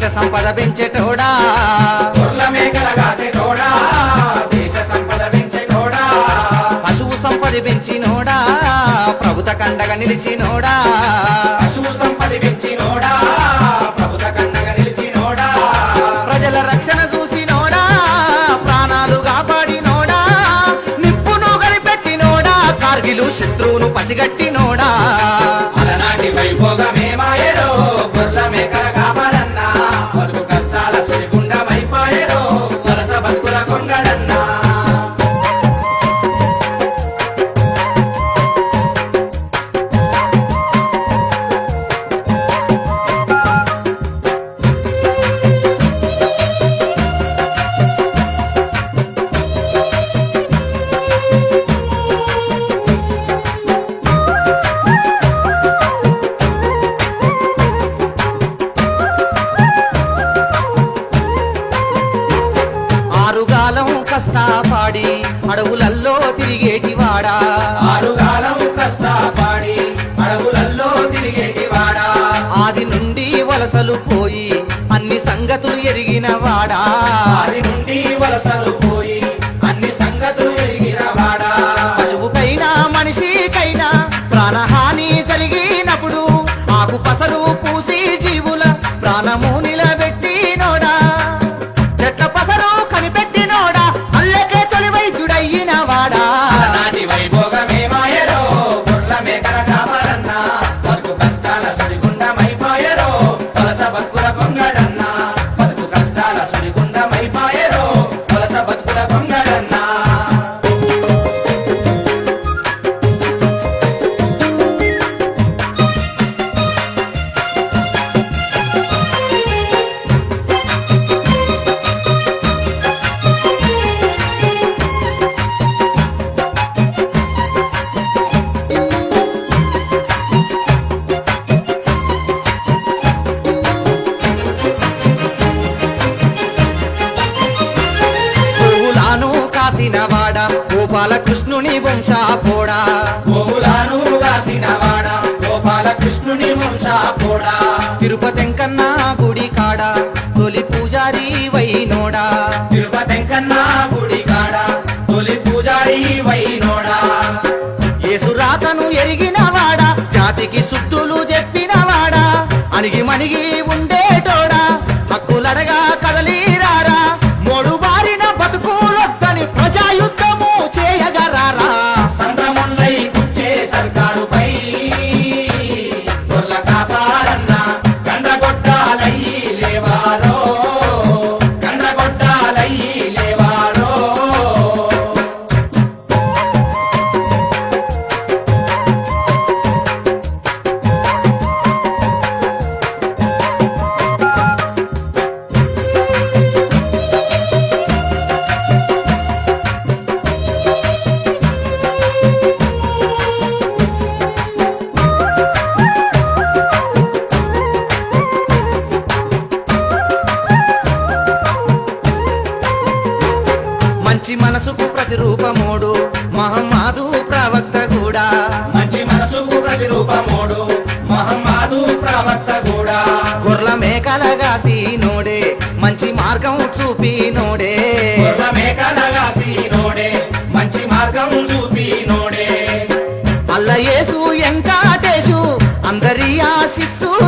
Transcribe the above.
దేశ సంపద మేకల కాసేటోడా? దేశ సంపద పెంచేటోడా? పశువు సంపద పెంచినోడా? ప్రభుత కండగా నిలిచినోడా? పశువు సంపద పెంచినోడా? ప్రభుత కండగా నిలిచినోడా? ప్రజల రక్షణ చూసినోడా? ప్రాణాలు కాపాడినోడా? నిప్పును గలిపెట్టినోడా కార్గిలు శత్రువును పసిగట్టినోడా కష్టపాడి అడవులల్లో తిరిగేటివాడా ఆరుగాలం కష్టపడి అడవులల్లో తిరిగేటి వాడా. ఆది నుండి వలసలు పోయి అన్ని సంగతులు ఎరిగిన వాడా. ఆది una maíz కాసిన వాడా గోపాలకృష్ణుని వంశాపోడా. గోవులాను రాసిన వాడ గోపాలకృష్ణుని వంశాపోడా. తిరుపతెంకన్న గుడి కాడ తొలి పూజారి వైనోడా. తిరుపతెంకన్నా గుడి కాడ తొలి పూజారి వైనోడా. యేసురాతను ఎరిగినవాడా జాతికి శుద్ధులు చెప్పినవాడా. అణిగి మణిగి ప్రతిరూపమోడు మహమ్మాదు ప్రవక్త కూడా మంచి మనసుకు ప్రతిరూపమోడు మహమ్మాదు ప్రవక్త కూడా గొర్ల మేకలగాసి నోడే మంచి మార్గం చూపినోడే. గొర్ల మేకలగాసి నోడే మంచి మార్గం చూపి నోడే అల్లయేసు ఎంకాటేశు అందరి ఆశిస్సులున్నా